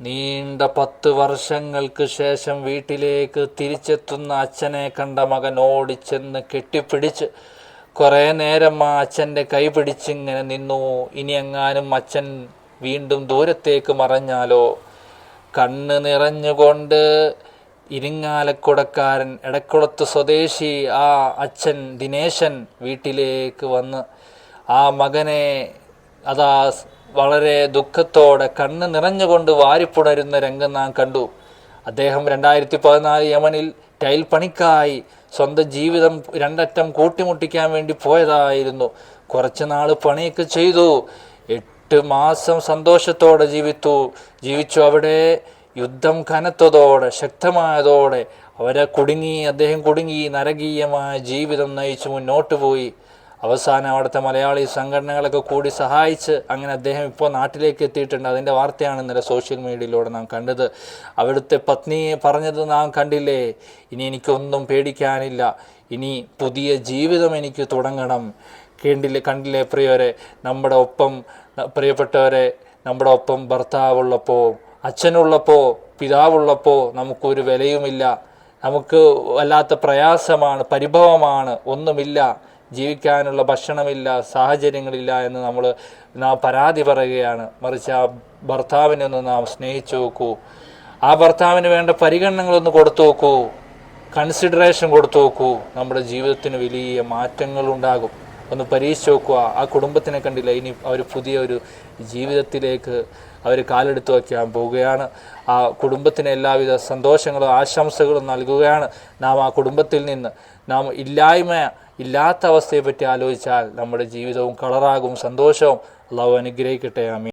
നീണ്ട പത്ത് വർഷങ്ങൾക്ക് ശേഷം വീട്ടിലേക്ക് തിരിച്ചെത്തുന്ന അച്ഛനെ കണ്ട മകൻ ഓടിച്ചെന്ന് കെട്ടിപ്പിടിച്ച് കുറേ നേരം ആ അച്ഛന്റെ കൈ പിടിച്ചിങ്ങനെ നിന്നു. ഇനി എങ്ങാനും അച്ഛൻ വീണ്ടും ദൂരത്തേക്ക് മറഞ്ഞാലോ? കണ്ണ് നിറഞ്ഞുകൊണ്ട് ഇരിങ്ങാലക്കുടക്കാരൻ എടക്കുളത്ത് സ്വദേശി ആ അച്ഛൻ ദിനേശൻ വീട്ടിലേക്ക് വന്ന് ആ മകനെ അതാ വളരെ ദുഃഖത്തോടെ കണ്ണ് നിറഞ്ഞുകൊണ്ട് വാരിപ്പുണരുന്ന രംഗം നാം കണ്ടു. അദ്ദേഹം രണ്ടായിരത്തി പതിനാല് യമനിൽ ടൈൽ പണിക്കായി സ്വന്തം ജീവിതം രണ്ടറ്റം കൂട്ടിമുട്ടിക്കാൻ വേണ്ടി പോയതായിരുന്നു. കുറച്ച് നാൾ പണിയൊക്കെ ചെയ്തു. എട്ട് മാസം സന്തോഷത്തോടെ ജീവിച്ചു ജീവിച്ചു അവിടെ യുദ്ധം കനത്തതോടെ ശക്തമായതോടെ. അവരെ കുടുങ്ങി അദ്ദേഹം കുടുങ്ങി നരകീയമായ ജീവിതം നയിച്ചു മുന്നോട്ട് പോയി. അവസാനം അവിടുത്തെ മലയാളി സംഘടനകളൊക്കെ കൂടി സഹായിച്ച് അങ്ങനെ അദ്ദേഹം ഇപ്പോൾ നാട്ടിലേക്ക് എത്തിയിട്ടുണ്ട്. അതിന്റെ വാർത്തയാണ് ഇന്നലെ സോഷ്യൽ മീഡിയയിലൂടെ നാം കണ്ടത്. അവിടുത്തെ പത്നിയെ പറഞ്ഞത് നാം കണ്ടില്ലേ? ഇനി എനിക്കൊന്നും പേടിക്കാനില്ല. ഇനി പുതിയ ജീവിതം എനിക്ക് തുടങ്ങണം. കണ്ടില്ലേ കണ്ടില്ലേ പ്രിയവരെ നമ്മുടെ ഒപ്പം പ്രിയപ്പെട്ടവരെ നമ്മുടെ ഒപ്പം ഭർത്താവുള്ളപ്പോൾ അച്ഛനുള്ളപ്പോൾ പിതാവുള്ളപ്പോൾ നമുക്കൊരു വിലയുമില്ല. നമുക്ക് വല്ലാത്ത പ്രയാസമാണ് പരിഭവമാണ് ഒന്നുമില്ല. ജീവിക്കാനുള്ള ഭക്ഷണമില്ല സാഹചര്യങ്ങളില്ല എന്ന് നമ്മൾ നാം പരാതി പറയുകയാണ്. മറിച്ച് ആ ഭർത്താവിനെ ഒന്ന് നാം സ്നേഹിച്ചു നോക്കൂ. ആ ഭർത്താവിന് വേണ്ട പരിഗണനകളൊന്ന് കൊടുത്തു നോക്കൂ. കൺസിഡറേഷൻ കൊടുത്തു നോക്കൂ. നമ്മുടെ ജീവിതത്തിന് വലിയ മാറ്റങ്ങൾ ഉണ്ടാകും ഒന്ന് പരീക്ഷിച്ച് നോക്കുക ആ കുടുംബത്തിനെ കണ്ടില്ല. ഇനി അവർ പുതിയ ഒരു ജീവിതത്തിലേക്ക് അവർ കാലെടുത്ത് വയ്ക്കാൻ പോവുകയാണ്. ആ കുടുംബത്തിന് എല്ലാവിധ സന്തോഷങ്ങളും ആശംസകളും നൽകുകയാണ്. നാം ആ കുടുംബത്തിൽ നിന്ന് നാം ഇല്ലായ്മ ഇല്ലാത്ത അവസ്ഥയെപ്പറ്റി ആലോചിച്ചാൽ നമ്മുടെ ജീവിതവും കളറാകും സന്തോഷവും. അള്ളാഹു അനുഗ്രഹിക്കട്ടെ. ആമീൻ.